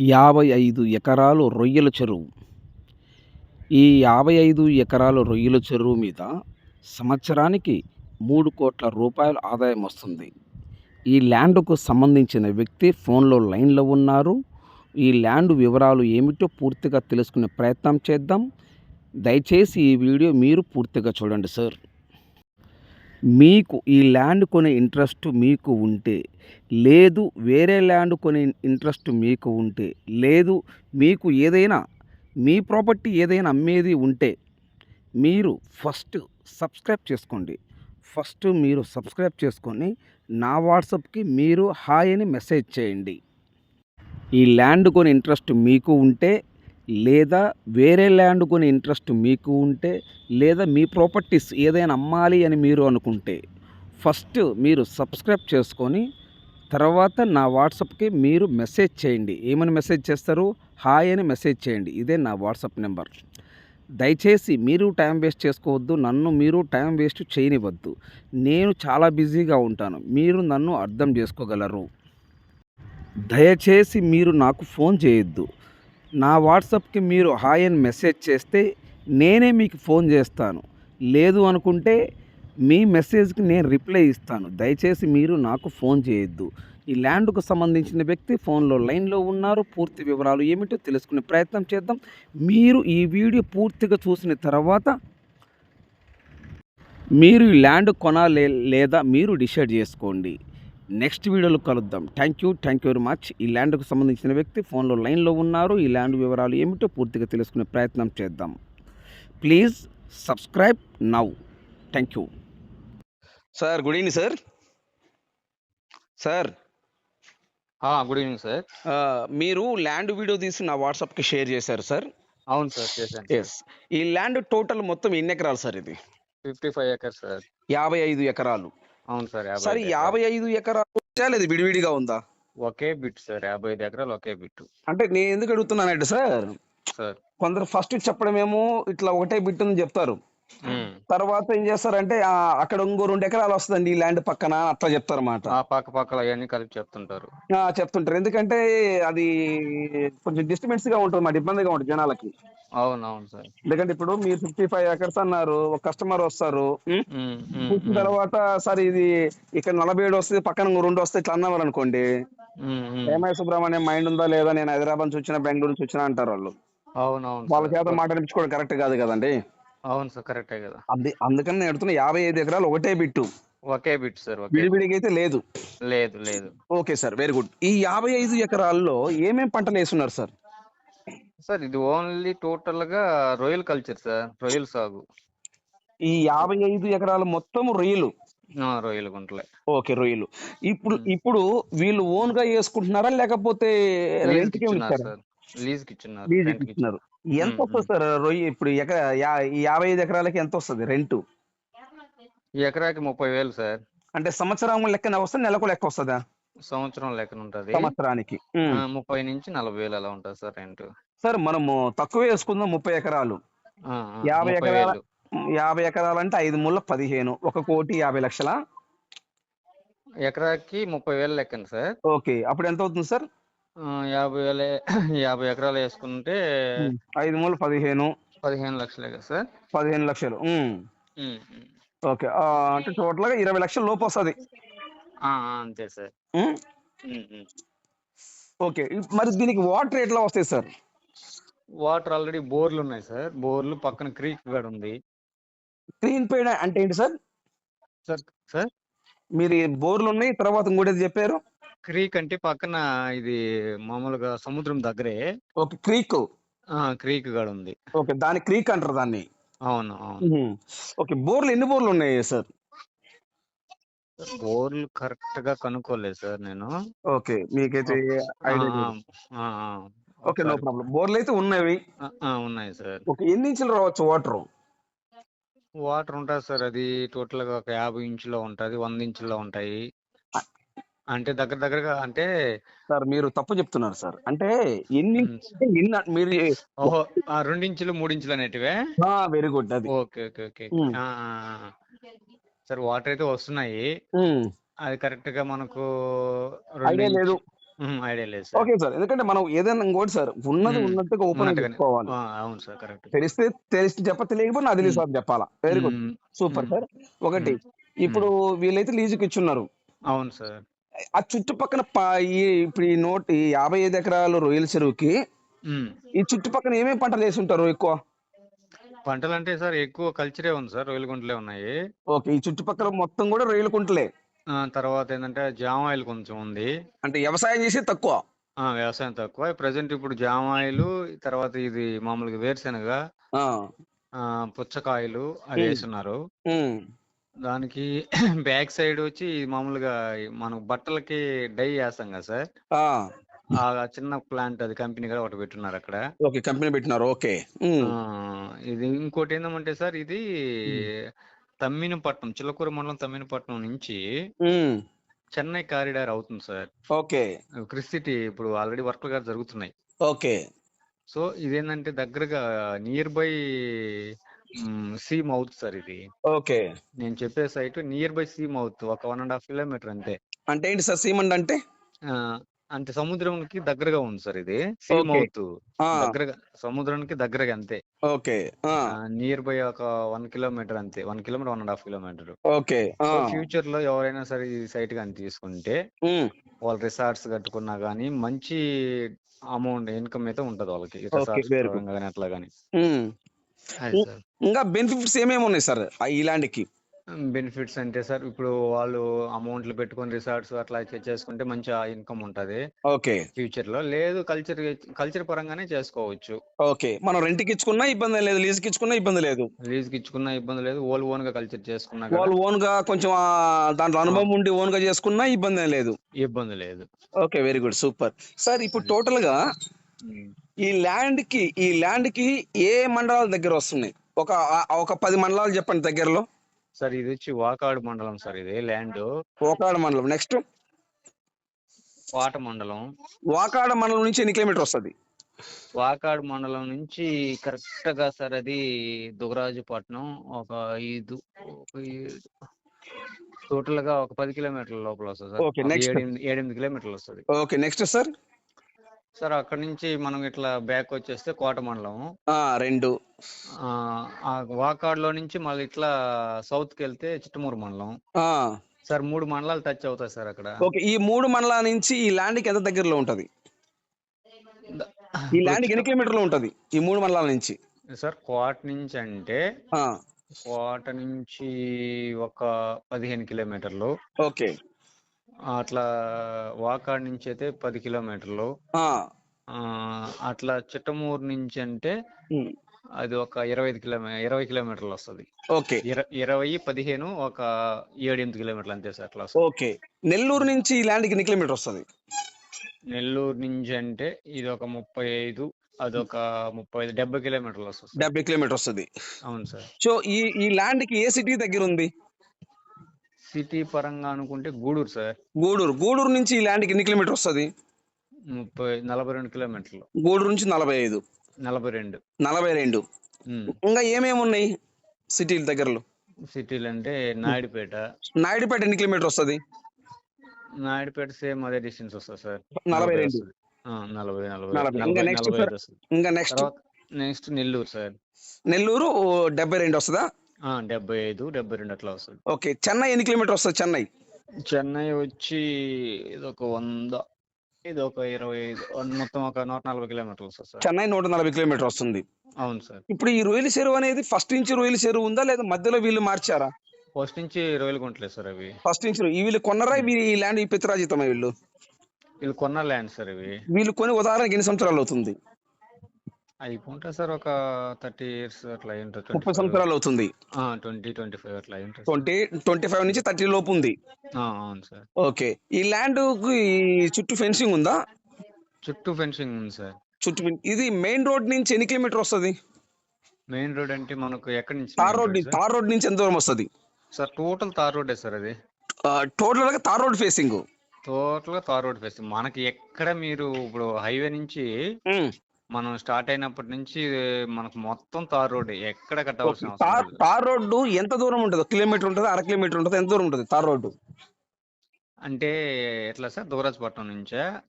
యాభై ఐదు ఎకరాలు రొయ్యల చెరువు. ఈ యాభై ఐదు ఎకరాల రొయ్యల చెరువు మీద సంవత్సరానికి మూడు కోట్ల రూపాయల ఆదాయం వస్తుంది. ఈ ల్యాండ్కు సంబంధించిన వ్యక్తి ఫోన్లో లైన్లో ఉన్నారు. ఈ ల్యాండ్ వివరాలు ఏమిటో పూర్తిగా తెలుసుకునే ప్రయత్నం చేద్దాం. దయచేసి ఈ వీడియో మీరు పూర్తిగా చూడండి సార్. మీకు ఈ ల్యాండ్ కొనే ఇంట్రెస్ట్ మీకు ఉంటే లేదు వేరే ల్యాండ్ కొనే ఇంట్రెస్ట్ మీకు ఉంటే లేదు మీకు ఏదైనా మీ ప్రాపర్టీ ఏదైనా అమ్మేది ఉంటే మీరు ఫస్ట్ సబ్స్క్రైబ్ చేసుకోండి. ఫస్ట్ మీరు సబ్స్క్రైబ్ చేసుకొని నా వాట్సాప్కి మీరు హాయ్ అని మెసేజ్ చేయండి. ఈ ల్యాండ్ కొని ఇంట్రెస్ట్ మీకు ఉంటే లేదా వేరే ల్యాండ్ కొని ఇంట్రెస్ట్ మీకు ఉంటే లేదా మీ ప్రాపర్టీస్ ఏదైనా అమ్మాలి అని మీరు అనుకుంటే ఫస్ట్ మీరు సబ్స్క్రైబ్ చేసుకొని తర్వాత నా వాట్సాప్కి మీరు మెసేజ్ చేయండి. ఏమని మెసేజ్ చేస్తారు? హాయ్ అని మెసేజ్ చేయండి. ఇదే నా వాట్సాప్ నెంబర్. దయచేసి మీరు టైం వేస్ట్ చేసుకోవద్దు. నన్ను మీరు టైం వేస్ట్ చేయనివద్దు నేను చాలా బిజీగా ఉంటాను. మీరు నన్ను అర్థం చేసుకోగలరు. దయచేసి మీరు నాకు ఫోన్ చేయొద్దు. నా వాట్సాప్కి మీరు హాయ్ అని మెసేజ్ చేస్తే నేనే మీకు ఫోన్ చేస్తాను. లేదు అనుకుంటే మీ మెసేజ్కి నేను రిప్లై ఇస్తాను. దయచేసి మీరు నాకు ఫోన్ చేయొద్దు. ఈ ల్యాండ్కు సంబంధించిన వ్యక్తి ఫోన్లో లైన్లో ఉన్నారు. పూర్తి వివరాలు ఏమిటో తెలుసుకునే ప్రయత్నం చేద్దాం. మీరు ఈ వీడియో పూర్తిగా చూసిన తర్వాత మీరు ఈ ల్యాండ్ కొనాలి లేదా మీరు డిసైడ్ చేసుకోండి. నెక్స్ట్ వీడియోలో కలుద్దాం. Thank you thank you very much ఈ ల్యాండ్కు సంబంధించిన వ్యక్తి ఫోన్లో లైన్లో ఉన్నారు. ఈ ల్యాండ్ వివరాలు ఏమిటో పూర్తిగా తెలుసుకునే ప్రయత్నం చేద్దాం. Please subscribe now thank you sir good evening sir sir good evening sir మీరు ల్యాండ్ వీడియో తీసి నా వాట్సాప్కి షేర్ చేశారు సార్ అవును సార్ చేశాను ఎస్ ఈ ల్యాండ్ టోటల్ మొత్తం ఎన్ని ఎకరాలు సార్ ఇది? ఫిఫ్టీ ఫైవ్ ఎకర్స్ సార్ యాభై ఐదు ఎకరాలు. అవును సార్ సార్. యాభై ఐదు ఎకరాలు లేదా విడివిడిగా ఉందా? ఒకే బిట్ సార్ యాభై ఐదు ఎకరాలు ఒకే బిట్ అంటే నేను ఎందుకు అడుగుతున్నానంటే సార్ సార్. కొందరు ఫస్ట్ చెప్పడమేమో ఇట్లా ఒకటే బిట్ అని చెప్తారు. తర్వాత ఏం చేస్తారంటే అక్కడ ఇంకో రెండు ఎకరాలు వస్తుందండి ఈ ల్యాండ్ పక్కన అట్లా చెప్తారు అన్నమాట ఆ పక్క పక్కల అవన్నీ కలిపి చెప్తుంటారు. ఆ, చెప్తుంటారు. ఎందుకంటే అది కొంచెం డిస్టర్బెన్స్గా ఉంటుంది మాట ఇబ్బందిగా ఉంటుంది జనాలకి. అవును అవును సార్. ఎందుకంటే ఇప్పుడు మీరు ఫిఫ్టీ ఫైవ్ ఎకర్స్ అన్నారు ఒక కస్టమర్ వస్తారు చూసిన తర్వాత సార్ ఇది ఇక్కడ నలభై ఏడు వస్తుంది పక్కన రెండు వస్తాయి ఇట్లా అనుకోండి. ఏమై సుబ్రహ్మణ్యం మైండ్ ఉందా లేదా నేను హైదరాబాద్ నుంచి వచ్చిన బెంగళూరు నుంచి వచ్చిన అంటారు వాళ్ళు. అవును అవును వాళ్ళ. చేత మాట్లాడించుకోవడం కరెక్ట్ కాదు కదండి? అవును సార్ కరెక్టే కదా. అంది అందుకని నేను అడుగుతున్నా యాభై ఐదు ఎకరాలు ఒకటే బిట్టు. ఒకే బిట్ సార్ విడివిడిగా అయితే లేదు. లేదు లేదు. Okay sir very good. ఈ యాభై ఐదు ఎకరాల్లో ఏమేం పంటలు వేస్తున్నారు సార్? సార్ ఇది ఓన్లీ టోటల్గా రొయ్యల్ కల్చర్ సార్ రొయ్యల సాగు. ఈ యాభై ఐదు ఎకరాలు మొత్తం రొయ్యలు? రొయ్యల గుంటలే. ఓకే రొయ్యలు. ఇప్పుడు ఇప్పుడు వీళ్ళు ఓన్గా వేసుకుంటున్నారా లేకపోతే లీజ్ ఎంత వస్తుంది సార్ రొయ్య ఇప్పుడు యాభై ఐదు ఎకరాలకి ఎంత వస్తుంది రెంట్? ఎకరాకి ముప్పై వేలు సార్. అంటే సంవత్సరం లెక్కన వస్తుంది నెలకు లెక్క వస్తుందా? సంవత్సరం లెక్కన ఉంటది. సంవత్సరానికి. ముప్పై నుంచి నలభై వేలు అలా ఉంటుంది సార్ రెంట్. సార్ మనము తక్కువ వేసుకుందాం ముప్పై ఎకరాలు. యాభై ఎకరాల యాభై ఎకరాలు అంటే ఐదు ముళ్ళ పదిహేను ఒక కోటి యాభై లక్షల? ఎకరాకి ముప్పై వేలు లెక్కన సార్. ఓకే అప్పుడు ఎంత అవుతుంది సార్? యాభై వేలే యాభై ఎకరాలు వేసుకుంటే ఐదు మూడు పదిహేను. పదిహేను లక్షలే కదా సార్. పదిహేను లక్షలు. ఓకే అంటే టోటల్గా ఇరవై లక్షల లోపు వస్తుంది. అంతే సార్. ఓకే మరి దీనికి వాటర్ ఎట్లా వస్తాయి సార్? వాటర్ ఆల్రెడీ బోర్లు ఉన్నాయి సార్. బోర్లు పక్కన క్రీక్ కూడా ఉంది. క్లీన్ పేడ్ అంటే ఏంటి సార్? Sir sir? మీరు ఈ బోర్లు ఉన్నాయి తర్వాత ఇంకోటి చెప్పారు? క్రీక్ అంటే పక్కన ఇది మామూలుగా సముద్రం దగ్గరే. Okay creek. ఆ క్రీక్ కూడా ఉంది. ఓకే దాని క్రీక్ అంటారు దాన్ని. అవును అవును. ఓకే బోర్లు ఎన్ని బోర్లు ఉన్నాయి సార్? బోర్లు కరెక్ట్గా కనుక్కోలేదు సార్ నేను. ఓకే మీకైతే ఆ, ఐడియా ఆ, లేదు. ఆ, ఆ. Okay no problem. బోర్లు అయితే ఉన్నవి ఉన్నాయి సార్. ఓకే ఎన్ని ఇంచులు రావచ్చు వాటర్? వాటర్ ఉంటుంది సార్ అది టోటల్గా ఒక యాభై ఇంచులో ఉంటది వంద ఇంచులో ఉంటాయి. అంటే దగ్గర దగ్గరగా అంటే సార్ మీరు తప్పు చెప్తున్నారు సార్. అంటే ఎన్ని మీరు ఓహో ఆ, రెండు ఇంచులు మూడు ఇంచులు అనేటివే? వెరీ గుడ్ అది. Okay okay okay. Sir water అయితే వస్తున్నాయి. అది కరెక్ట్గా మనకు లేదు. ఐడియా లేదు సార్. ఓకే సార్ ఎందుకంటే మనం ఏదైనా ఇంకోటి సార్ ఉన్నది ఉన్నట్టుగా ఓపెన్ చెప్పుకోవాలి అవును సార్ కరెక్ట్. తెలిస్తే తెలిసి చెప్ప తెలియకపోతే ఉమ్, సార్ చెప్పాలా? Very good super sir. ఒకటి ఇప్పుడు వీళ్ళైతే లీజుకి ఇచ్చున్నారు. అవును సార్. ఆ ఈ ఇప్పుడు ఈ నోట్ ఈ యాభై ఐదు ఎకరాలు రొయ్యల చెరువుకి. ఈ చుట్టుపక్కల ఏమేమి పంటలు వేసి ఉంటారు ఎక్కువ? పంటలు అంటే సార్ ఎక్కువ కల్చరే ఉంది సార్ రొయ్యల గుంటలే ఉన్నాయి. ఓకే ఈ చుట్టుపక్కల మొత్తం కూడా రొయ్యల కుంటలే. ఆ, తర్వాత ఏంటంటే జామ ఆయిల్ కొంచెం ఉంది. అంటే వ్యవసాయం చేసి తక్కువ. ఆ వ్యవసాయం తక్కువ. ప్రజెంట్ ఇప్పుడు జామ ఆయిల్ తర్వాత ఇది మామూలుగా వేరుశెనగ ఆ, ఆ, పుచ్చకాయలు అది ఉమ్, వేస్తున్నారు. ఉమ్, దానికి బ్యాక్ సైడ్ వచ్చి మామూలుగా మనం బట్టలకి డై వేస్తాం కదా సార్. ఆ, ఆ చిన్న ప్లాంట్ అది కంపెనీ కూడా ఒకటి పెట్టున్నారు అక్కడ. ఓకే కంపెనీ పెట్టినారు ఓకే. ఆ, ఇది ఇంకోటి ఏంటంటే సార్ ఇది ఉమ్, తమ్మినపట్నం చిలకూరు మండలం తమ్మినపట్నం నుంచి చెన్నై కారిడార్ అవుతుంది సార్. ఓకే. క్రిస్టిటీ ఇప్పుడు ఆల్రెడీ వర్క్లు గారు జరుగుతున్నాయి. ఓకే. సో ఇదేంటంటే దగ్గరగా near by sea mouth sir ఇది. ఓకే. నేను చెప్పే site near by sea mouth ఒక వన్ అండ్ హాఫ్ కిలోమీటర్ అంతే. అంటే ఏంటి సార్ సీమండ్ అంటే? అంటే సముద్రంకి దగ్గరగా ఉంది సార్ ఇది. See okay. మౌత్ ఆ, దగ్గరగా సముద్రానికి దగ్గరగా అంతే. ఓకే. నియర్ బై ఒక వన్ కిలోమీటర్ అంతే. One kilometer one and half kilometer. Okay. ఫ్యూచర్లో ఎవరైనా సరే ఈ సైట్ కానీ తీసుకుంటే వాళ్ళు రిసార్ట్స్ కట్టుకున్నా కానీ మంచి అమౌంట్ ఇన్కమ్ అయితే ఉంటది వాళ్ళకి. రిసార్ట్స్ అట్లా సార్. ఇంకా బెనిఫిట్స్ ఏమేమి ఉన్నాయి సార్? ల్యాండ్కి బెనిఫిట్స్ అంటే సార్ ఇప్పుడు వాళ్ళు అమౌంట్లు పెట్టుకొని రిసార్ట్స్ అట్లా చేసుకుంటే మంచి ఇన్కమ్ ఉంటది. ఓకే. ఫ్యూచర్లో లేదు కల్చర్ కల్చర్ పరంగానే చేసుకోవచ్చు. ఓకే. మనం రెంట్కి ఇచ్చుకున్నా ఇబ్బంది లేదు లీజ్కి ఇచ్చుకున్నా ఇబ్బంది లేదు. లీజ్కి ఇచ్చుకున్నా ఇబ్బంది లేదు ఓల్ ఓన్గా కల్చర్ చేసుకున్నా వాళ్ళు ఓన్గా కొంచెం దాంట్లో అనుభవం ఉండి ఓన్గా చేసుకున్నా ఇబ్బంది లేదు. ఇబ్బంది లేదు. Okay very good super. Sir ఇప్పుడు టోటల్గా. ఈ ల్యాండ్కి ఈ ల్యాండ్కి ఏ మండలాల దగ్గర వస్తున్నాయి? ఒక ఒక పది మండలాలు చెప్పండి దగ్గరలో. సార్ ఇది వచ్చి వాకాడు మండలం సార్ ఇది ల్యాండ్. వాకాడ మండలం. నెక్స్ట్. పాట మండలం. వాకాడ మండలం నుంచి ఎన్ని కిలోమీటర్ వస్తుంది? వాకాడు మండలం నుంచి కరెక్ట్గా సార్ అది దుగరాజుపట్నం ఒక ఐదు ఒక టోటల్గా ఒక పది కిలోమీటర్ల లోపల వస్తుంది సార్. ఓకే ఒక నెక్స్ట్. ఏడెనిమిది ఏడెనిమిది కిలోమీటర్లు వస్తుంది. Okay next sir. సార్ అక్కడ నుంచి మనం ఇట్లా బ్యాక్ వచ్చేస్తే కోట మండలం ఆ, రెండు. ఆ వాకాడులో నుంచి మళ్ళీ ఇట్లా సౌత్కి వెళ్తే చిట్టమూరు మండలం. ఆ, సార్ మూడు మండలాలు టచ్ అవుతాయి సార్ అక్కడ. ఓకే ఈ మూడు మండలాల నుంచి ఈ ల్యాండ్కి ఎంత దగ్గరలో ఉంటది? ద- ఈ ల్యాండ్ ఎన్ని కిలోమీటర్లు ఉంటది? ఈ మూడు మండలాల నుంచి? సార్ కోట నుంచి అంటే ఆ, కోట నుంచి ఒక పదిహేను కిలోమీటర్లు. ఓకే. అట్లా వాకాడ్ నుంచి అయితే పది కిలోమీటర్లు. అట్లా చిట్టమూరు నుంచి అంటే అది ఒక ఇరవై ఐదు కిలోమీ ఇరవై కిలోమీటర్లు వస్తుంది. ఓకే. ఇర ఇరవై పదిహేను ఒక ఏడు ఎనిమిది కిలోమీటర్లు అంతే సార్ అట్లా ఓకే. నెల్లూరు నుంచి ఈ ల్యాండ్కి ఎన్ని కిలోమీటర్ వస్తుంది? నెల్లూరు నుంచి అంటే ఇది ఒక ముప్పై ఐదు అదొక ముప్పై ఐదు డెబ్బై కిలోమీటర్లు వస్తుంది డెబ్బై కిలోమీటర్ వస్తుంది. అవును సార్. సో ఈ ఈ ల్యాండ్కి ఏ సిటీ దగ్గర ఉంది? సిటీ పరంగా అనుకుంటే గూడూరు సార్. గూడూరు. గూడూరు నుంచి ఈ ల్యాండ్కి ఎన్ని కిలోమీటర్ వస్తుంది? ముప్పై నలభై రెండు కిలోమీటర్లు. గూడూరు నుంచి నలభై ఐదు. నలభై రెండు. నలభై రెండు. ఇంకా ఏమేమి ఉన్నాయి సిటీల దగ్గరలో? సిటీలు అంటే నాయుడుపేట. నాయుడుపేట ఎన్ని కిలోమీటర్ వస్తుంది? నాయుడుపేట సేమ్ అదే డిస్టెన్స్ వస్తుంది సార్. నలభై రెండు. నలభై నలభై ఇంకా next next Nellore sir. Nellore డెబ్బై రెండు వస్తుందా? డెబ్బై ఐదు డెబ్బై రెండు అట్లా వస్తుంది. ఓకే చెన్నై ఎన్ని కిలోమీటర్ వస్తుంది చెన్నై? చెన్నై వచ్చి ఇది ఒక వంద ఇది ఒక ఇరవై ఐదు మొత్తం ఒక నూట నలభై కిలోమీటర్లు వస్తుంది సార్. చెన్నై నూట నలభై కిలోమీటర్ వస్తుంది. అవును సార్. ఇప్పుడు ఈ రొయ్యల చెరువు అనేది ఫస్ట్ నుంచి రొయ్యల చెరువు ఉందా లేదా మధ్యలో వీళ్ళు మార్చారా? ఫస్ట్ నుంచి రొయ్యలు గుంటలేదు సార్ అవి. ఫస్ట్ నుంచి ఈ వీళ్ళు కొన్నరా వీళ్ళు ఈ ల్యాండ్ ఈ పిత్రాజితమా వీళ్ళు? వీళ్ళు కొన్న ల్యాండ్ సార్ ఇవి. వీళ్ళు కొని ఉదాహరణకి ఎన్ని సంవత్సరాలు అవుతుంది? అయిపోంటాయి సార్ ఒక థర్టీ ఇయర్స్ అట్లా అయి ఉంటుంది. ముప్పై సంవత్సరాలు అవుతుంది. ట్వంటీ ట్వంటీ ఫైవ్ అట్లా అయి ఉంటుంది ట్వంటీ ట్వంటీ ఫైవ్ నుంచి థర్టీ లోపు ఉంది. అవును సార్. ఓకే. ఈ ల్యాండ్ ఈ చుట్టూ ఫెన్సింగ్ ఉందా? చుట్టూ ఫెన్సింగ్ ఉంది సార్. చుట్టూ ఇది మెయిన్ రోడ్ నుంచి ఎన్ని కిలోమీటర్ వస్తుంది? మెయిన్ రోడ్ అంటే మనకు ఎక్కడి నుంచి తార్ రోడ్? తార్ రోడ్ నుంచి ఎంత దూరం వస్తుంది? సార్ టోటల్ తార్ రోడ్డే సార్ అది. టోటల్గా తార్ రోడ్ ఫేసింగ్. టోటల్గా తార్ రోడ్ ఫేస్ మనకి ఎక్కడ మీరు ఇప్పుడు హైవే నుంచి మనం స్టార్ట్ అయినప్పటి నుంచి మనకు మొత్తం తార్ రోడ్ ఎక్కడ కట్టవలసిన తార్ తార్ రోడ్డు ఎంత దూరం ఉంటుంది కిలోమీటర్ ఉంటుంది అర కిలోమీటర్ ఉంటుంది ఎంత దూరం ఉంటుంది తార్ రోడ్డు? అంటే ఎట్లా సార్? దుగరాజపట్నం నుంచా?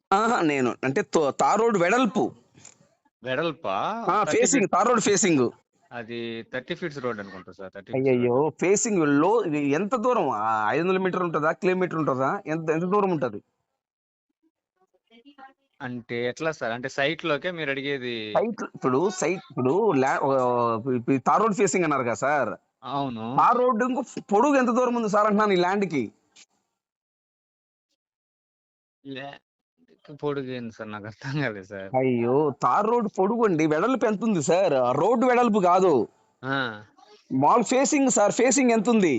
నేను అంటే తార్ రోడ్ వెడల్పు. వెడల్పా? ఆ, 30 ఫేసింగ్ తార్ రోడ్ ఫేసింగ్. అది థర్టీ ఫీట్స్ రోడ్ అనుకుంటా సార్ థర్టీ అయ్యయ్యో ఫేసింగ్లో ఎంత దూరం? ఐదు వందల మీటర్ ఉంటుందా కిలోమీటర్ ఉంటుందా? ఎంత ఎంత దూరం ఉంటది? అంటే ఎట్లా సార్? అంటే సైట్ లోకే మీరు అడిగేది సైట్ ఇప్పుడు సైట్ ఇప్పుడు తార్ రోడ్ ఫేసింగ్ అన్నారు కదా సార్? అవును. తార్ రోడ్ ఇంకో పొడుగు ఎంత దూరం ఉంది సార్ అంటున్నాను ఈ ల్యాండ్కి లే- పొడుగు ఏంది సార్? నాకు అర్థం కాలేదు సార్. అయ్యో తార్ రోడ్ పొడుగు అండి వెడల్పు ఎంత ఉంది సార్? రోడ్డు వెడల్పు కాదు. మాల్ ఫేసింగ్ సార్ ఫేసింగ్ ఎంత ఉంది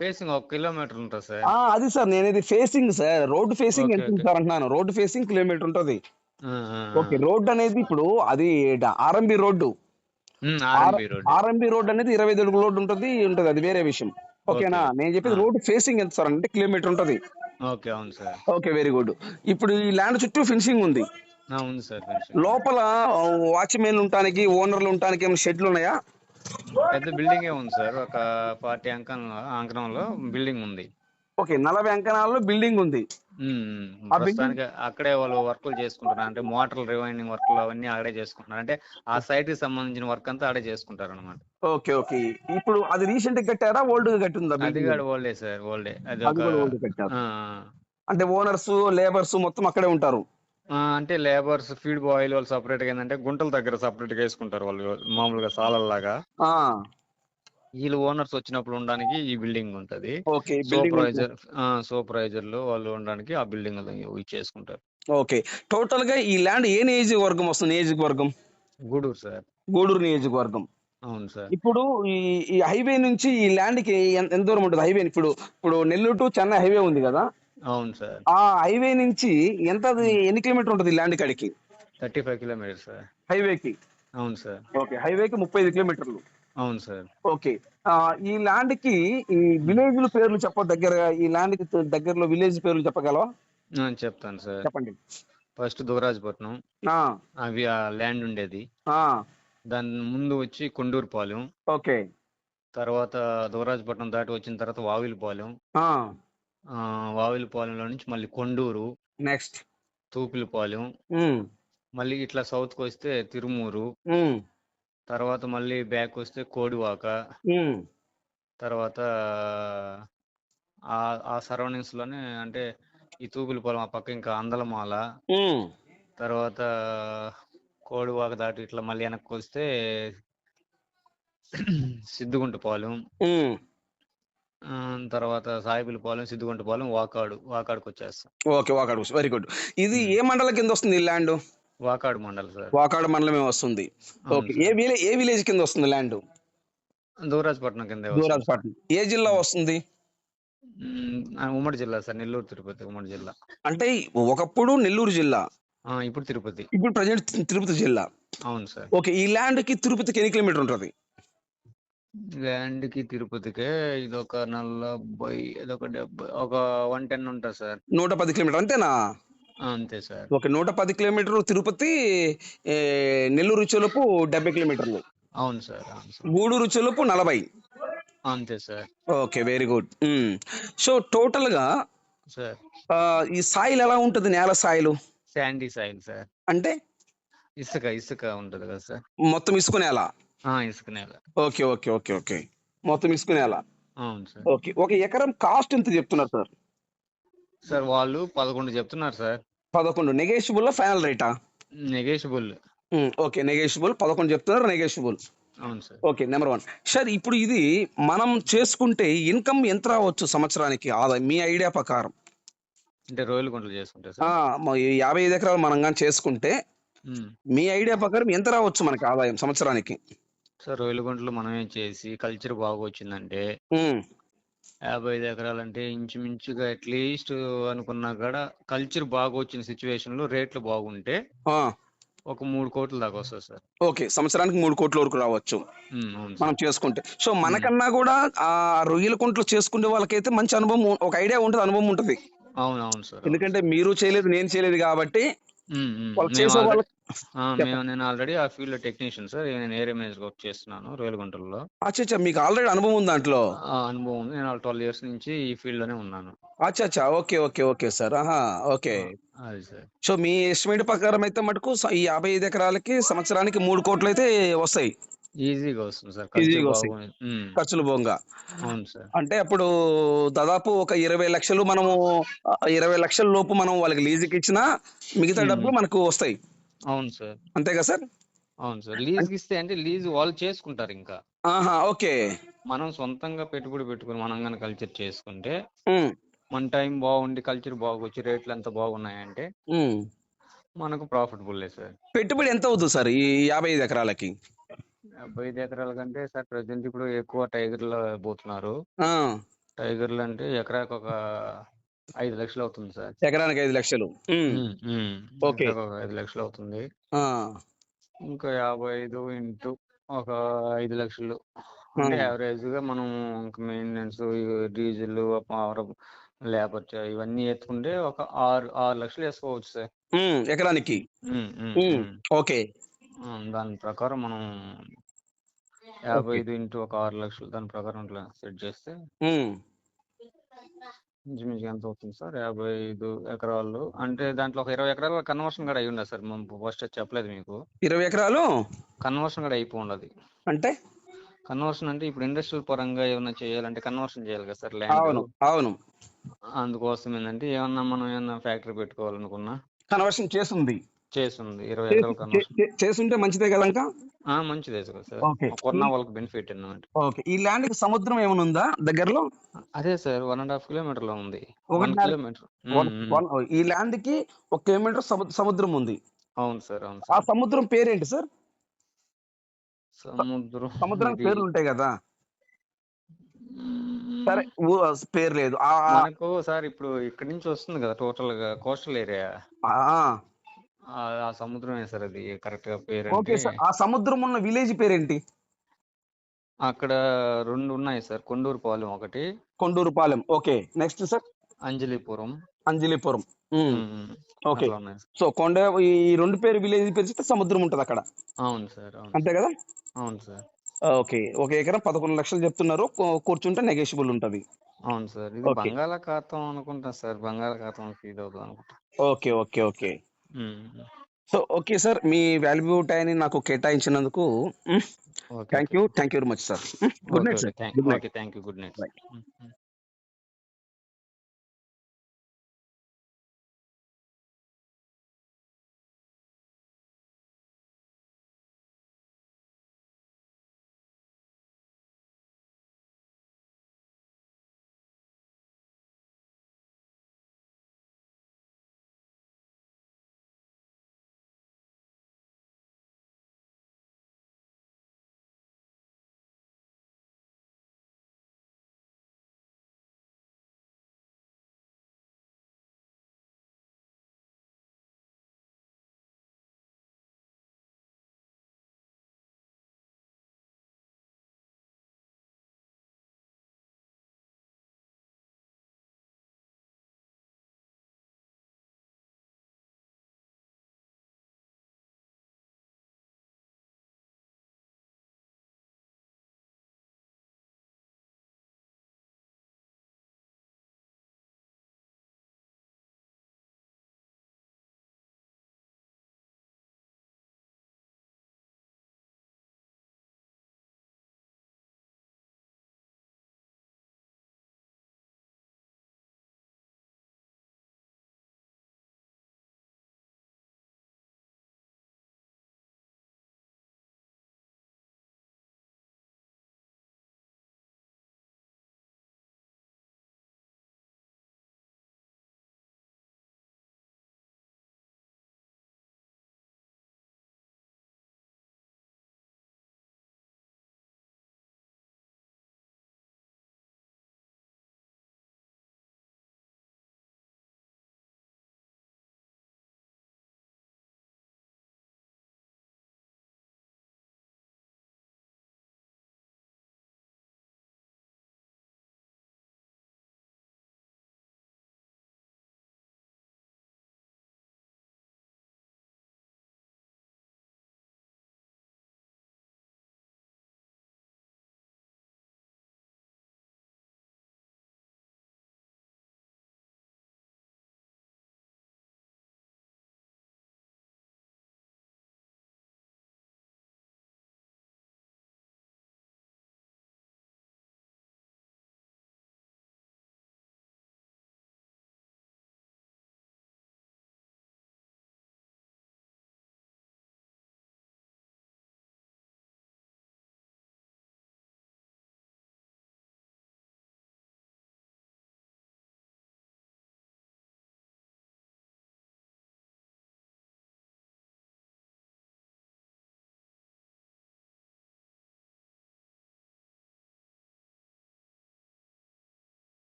ఫేసింగ్ ఒక కిలోమీటర్ ఉంటుంది సార్. అది సార్ నేను ఇది ఫేసింగ్ సార్. రోడ్డు ఫేసింగ్ ఎంత. సార్ అంటున్నాను? రోడ్డు ఫేసింగ్ కిలోమీటర్ ఉంటది. ఓకే రోడ్ అనేది ఇప్పుడు అది ఆర్ఎంబి రోడ్డు. ఆర్ఎంబి రోడ్ అనేది ఇరవై ఐదు అడుగుల రోడ్డు ఉంటది ఉంటది అది వేరే విషయం. ఓకేనా? ఓకే. నేను చెప్పేది. రోడ్ ఫేసింగ్ ఎంత సార్ అంటే కిలోమీటర్ ఉంటది. ఓకే అవును సార్. Okay very good. ఇప్పుడు ఈ ల్యాండ్ చుట్టూ ఫినిషింగ్ ఉంది. సార్. లోపల వాచ్మెన్ ఉండటానికి ఓనర్లు ఉండటానికి ఏమైనా షెడ్లు ఉన్నాయా? పెద్ద బిల్డింగే ఉంది సార్. ఒక ఫార్టీ అంకణంలో అంకణంలో బిల్డింగ్ ఉంది. ఓకే నలభై అంకణాల్లో బిల్డింగ్ ఉంది. ఉమ్, ప్రస్తుతానికి అక్కడే వాళ్ళు వర్కులు చేసుకుంటున్నారు. అంటే మోటార్ రివైండింగ్ వర్క్లు అవన్నీ అక్కడే చేసుకుంటున్నారు. అంటే ఆ సైట్కి సంబంధించిన వర్క్ అంతా అక్కడే చేసుకుంటారు అనమాట ఓకే ఓకే. ఇప్పుడు అది రీసెంట్గా కట్టారా ఓల్డ్గా కట్టిందా అది building? కూడా ఓల్డే సార్ ఓల్డే. అది అది ఒక కూడా ఓల్డ్ కట్టారు ఆ, అంటే ఓనర్స్ లేబర్స్ మొత్తం అక్కడే ఉంటారు. అంటే లేబర్స్ ఫీడ్ బాయ్లు వాళ్ళు సపరేట్గా ఏంటంటే గుంటల దగ్గర సపరేట్గా వేసుకుంటారు వాళ్ళు మామూలుగా సాలల్లాగా. వీళ్ళు ఓనర్స్ వచ్చినప్పుడు ఉండడానికి ఈ బిల్డింగ్ ఉంటది. సూపర్వైజర్ సూపర్వైజర్లు వాళ్ళు ఉండడానికి ఆ బిల్డింగ్ ఇచ్చేసుకుంటారు ఓకే టోటల్గా ఈ ల్యాండ్ ఏ నియోజకవర్గం వస్తుంది? నియోజకవర్గం గూడూరు సార్. గూడూరు నియోజకవర్గం అవును సార్. ఇప్పుడు ఈ హైవే నుంచి ఈ ల్యాండ్కి ఎంత దూరం ఉంటుంది హైవే ఇప్పుడు ఇప్పుడు నెల్లూరు టు చెన్నై హైవే ఉంది కదా? అవును సార్. ఆ హైవే నుంచి ఎంత ఎన్ని కిలోమీటర్ ఉంటుంది ల్యాండ్ కాడికి? Thirty five kilometer sir. హైవేకి? అవును సార్. ఓకే హైవేకి ముప్పై ఐదు కిలోమీటర్లు. అవును సార్. ఓకే ఈ ల్యాండ్కి ఈ విలేజ్ల పేర్లు చెప్ప దగ్గర ఈ ల్యాండ్కి దగ్గరలో విలేజ్ పేర్లు చెప్పగలవా? చెప్తాను సార్. చెప్పండి. ఫస్ట్ దువరాజపట్నం. అవి ఆ ల్యాండ్ ఉండేది. దాని ముందు వచ్చి కొండూరుపాలెం ఓకే. తర్వాత దువరాజపట్నం దాటి వచ్చిన తర్వాత వావిలిపాలెం వావిలిపాలెంలో నుంచి మళ్ళీ కొండూరు నెక్స్ట్. తూపిలిపాలెం మళ్ళీ ఇట్లా సౌత్కి వస్తే తిరుమూరు తర్వాత మళ్ళీ బ్యాక్ వస్తే కోడివాక తర్వాత ఆ ఆ సరౌండింగ్స్లోనే అంటే ఈ తూపిలిపాలెం ఆ పక్క ఇంకా అందలమాల తర్వాత కోడివాక దాటి ఇట్లా మళ్ళీ వెనక్కి వస్తే సిద్దుగుంటపాలెం తర్వాత సాయిబులపాలెం సిద్దుగుంటపాలెం వాకాడు వాకాడుకి వచ్చేస్తాం. Okay Vakadu very good. ఇది ఏ మండలం కింద వస్తుంది ఈ land? Vakadu mandal sir. Vakadu మండలమే వస్తుంది. ఓకే ఏ విలేజ్ ఏ విలేజ్ కింద వస్తుంది ల్యాండ్? దూరాజపట్నం కింద. దూరాజపట్నం. ఏ జిల్లా వస్తుంది? ఉమ్మడి జిల్లా సార్ నెల్లూరు తిరుపతి ఉమ్మడి జిల్లా. అంటే ఒకప్పుడు నెల్లూరు జిల్లా. ఇప్పుడు తిరుపతి. ఇప్పుడు ప్రజెంట్ తిరుపతి జిల్లా. అవును సార్. ఓకే ఈ ల్యాండ్కి తిరుపతికి ఎన్ని కిలోమీటర్ ఉంటుంది? ల్యాండ్కి తిరుపతికే ఇదొక నలభై ఇదొక డెబ్బై ఒక వన్ టెన్ ఉంటుంది సార్. నూట పది కిలోమీటర్ అంతేనా? అంతే సార్. ఓకే నూట పది కిలోమీటర్ తిరుపతి నెల్లూరు చెలుపు డెబ్బై కిలోమీటర్లు. అవును సార్ గూడూరు చెలుపు నలభై. అంతే sir. Okay very good. So టోటల్గా సార్ ఈ సాయిల్ ఎలా ఉంటుంది నేల సాయిలు? Sandy soil sir. అంటే? ఇసుక ఇసుక ఉంటుంది కదా సార్. మొత్తం ఇసుక నేల. ఇసుక నేల ఓకే ఓకే ఓకే ఓకే. మొత్తం ఇసుక నేల అవును సార్. ఓకే ఒక ఎకరం కాస్ట్ ఎంత చెప్తున్నారు సార్? సార్ వాళ్ళు పదకొండు చెప్తున్నారు సార్. పదకొండు. నెగేషియబుల్ ఫైనల్ రేటా? నెగేషియబుల్. Okay negotiable. పదకొండు చెప్తున్నారు నెగేషియబుల్. అవును sir. Okay number one. Sir ఇప్పుడు ఇది మనం చేసుకుంటే ఇన్కమ్ ఎంత రావచ్చు సంవత్సరానికి? ఆదాయం మీ ఐడియా ప్రకారం. అంటే రోజులు గుంటలు చేసుకుంటే యాభై ఐదు ఎకరాలు మనం కానీ చేసుకుంటే. మీ ఐడియా ప్రకారం ఎంత రావచ్చు మనకి ఆదాయం సంవత్సరానికి? సార్ రొయ్యల గుంటలు మనమే చేసి కల్చర్ బాగా వచ్చిందంటే యాభై ఐదు ఎకరాలంటే ఇంచుమించుగా అట్లీస్ట్ అనుకున్నా కూడా కల్చర్ బాగా వచ్చిన సిచ్యువేషన్లో రేట్లు బాగుంటే ఒక మూడు కోట్ల దాకా వస్తుంది సార్. ఓకే. సంవత్సరానికి మూడు కోట్ల వరకు రావచ్చు. మనం చేసుకుంటే. సో మనకన్నా కూడా ఆ రొయ్యల కుంట్లు చేసుకునే వాళ్ళకైతే మంచి అనుభవం ఒక ఐడియా ఉంటుంది అనుభవం ఉంటుంది. అవును అవును సార్ ఎందుకంటే మీరు చేయలేదు నేను చేయలేదు కాబట్టి. వాళ్ళు చేసే వాళ్ళకి మేము నేను ఆల్రెడీ ఆ ఫీల్డ్ టెక్నీషియన్ సార్ నేను ఏరియా మేనేజర్ వర్క్ చేస్తున్నాను రేలుగుంటలో అచ్చా అచ్చా మీకు ఆల్రెడీ అనుభవం ఉంది దాంట్లో? అనుభవం ఉంది. నేను ట్వెల్వ్ ఇయర్స్ నుంచి ఈ ఫీల్డ్లోనే ఉన్నాను. అచ్చా అచ్చా ఓకే ఓకే ఓకే సార్ ఆహా ఓకే. ఆ, అది సార్ సో మీ ఎస్టిమేట్ ప్రకారం అయితే మటుకు ఈ యాభై ఐదు ఎకరాలకి సంవత్సరానికి మూడు కోట్లు అయితే వస్తాయి. ఈజీగా వస్తుంది సార్ ఈజీగా ఉమ్, ఖర్చులు బోంగా. అవును సార్ అంటే అప్పుడు దాదాపు ఒక ఇరవై లక్షలు మనము ఇరవై లక్షల లోపు మనం వాళ్ళకి లీజుకి ఇచ్చినా మిగతా. డబ్బులు మనకు వస్తాయి. అవును సార్. అంతేగా సార్? అవును సార్. లీజ్ ఇస్తే అంటే లీజ్ వాళ్ళు చేసుకుంటారు ఇంకా. ఆహా ఓకే. మనం సొంతంగా పెట్టుబడి పెట్టుకుని మనం కనుక కల్చర్ చేసుకుంటే ఉమ్, మన టైం బాగుండి కల్చర్ బాగొచ్చి రేట్లు ఎంత బాగున్నాయంటే ఉమ్. మనకు ప్రాఫిటబుల్ సార్. పెట్టుబడి ఎంత అవుతుంది సార్ ఈ యాభై ఐదు ఎకరాలకి? డెబ్బై ఐదు ఎకరాల కంటే సార్ ప్రజెంట్ ఇప్పుడు ఎక్కువ టైగర్లు పోతున్నారు. ఆ, టైగర్లు అంటే ఎకరాకు ఒక ఐదు లక్షలు అవుతుంది సార్ ఎకరానికి ఐదు లక్షలు. ఓకే. ఐదు లక్షలు అవుతుంది ఇంకా యాభై ఐదు ఇంటూ ఒక ఐదు లక్షలు అంటే. యావరేజ్గా మనం మెయింటెనెన్స్ డీజిల్ పవర్ లేబర్ ఇవన్నీ ఎత్తుకుంటే ఒక ఆరు ఆరు లక్షలు వేసుకోవచ్చు సార్ ఎకరానికి. ఓకే దాని ప్రకారం మనం యాభై. ఐదు ఇంటూ ఒక ఆరు లక్షలు దాని ప్రకారం ఇట్లా సెట్ చేస్తే ఉమ్, ఇంచుమించు ఎంత అవుతుంది సార్. యాభై ఐదు ఎకరాలు. అంటే దాంట్లో ఒక ఇరవై ఎకరాల కన్వర్షన్ కూడా అయి ఉండదు సార్. మనం ఫస్ట్ చెప్పలేదు మీకు. ఇరవై ఎకరాలు? కన్వర్షన్ కూడా అయిపో ఉండదు అంటే? కన్వర్షన్ అంటే ఇప్పుడు ఇండస్ట్రియల్ పరంగా ఏమైనా చేయాలంటే కన్వర్షన్ చేయాలి కదా సార్ అవును ల్యాండ్ అవును. అందుకోసం ఏంటంటే ఏమన్నా మనం ఏమన్నా ఫ్యాక్టరీ పెట్టుకోవాలనుకున్నా. కన్వర్షన్ చేస్తుంది. చేస్తుంది ఇరవై ఎకరాల కన్వర్షన్ చే- చేస్తుంటే మంచిదే కదా ఇంకా ఆ, మంచిదే కదా సార్ ఓకే. కొన్న వాళ్ళకి బెనిఫిట్ అన్నమాట. ఓకే. ఈ ల్యాండ్కి సముద్రం ఏమైనా ఉందా దగ్గరలో? అదే సార్ వన్ అండ్ హాఫ్ కిలోమీటర్లో ఉంది. వన్ ఒకటిన్నర- కిలోమీటర్ వన్- వన్- ఈ ల్యాండ్కి ఒక కిలోమీటర్ సము- సముద్రం ఉంది. అవును సార్ అవును ఆ సార్ సముద్రం పేరేంటి సార్? సముద్రం సముద్రానికి ఇది- పేర్లు ఉంటాయి కదా? మ్మ్. సరే ఊ- పేరు లేదు. ఆ ఆ- మనకు సార్ ఇప్పుడు ఇక్కడి నుంచి వస్తుంది కదా టోటల్గా కోస్టల్ ఏరియా ఆ, ఆ. సముద్రమే సార్ అది. కరెక్ట్గా పేరు ఓకే సార్. ఆ సముద్రం ఉన్న విలేజ్ పేరేంటి? అక్కడ రెండు ఉన్నాయి సార్. కొండూరు పాలెం ఒకటి. Kondurupalem okay. Next sir. Anjalipuram. Anjalipuram. Okay. So కొండ ఈ రెండు పేరు విలేజ్ పేరు సముద్రం ఉంటది అక్కడ. అవును సార్ అంతే కదా? అవును సార్. ఓకే. ఒక ఎకరం పదకొండు లక్షలు చెప్తున్నారు. కూర్చుంటే నెగోషియబుల్ ఉంటది. అవును సార్. ఇది. బంగాళాఖాతం అనుకుంటా సార్. బంగాళాఖాతం ఫీడ్ అవుతుంది అనుకుంటా. Okay okay okay. So okay sir మీ వాల్యూ టైం నాకు కేటాయించినందుకు okay thank you thank you very much sir good night sir good night thank you good night.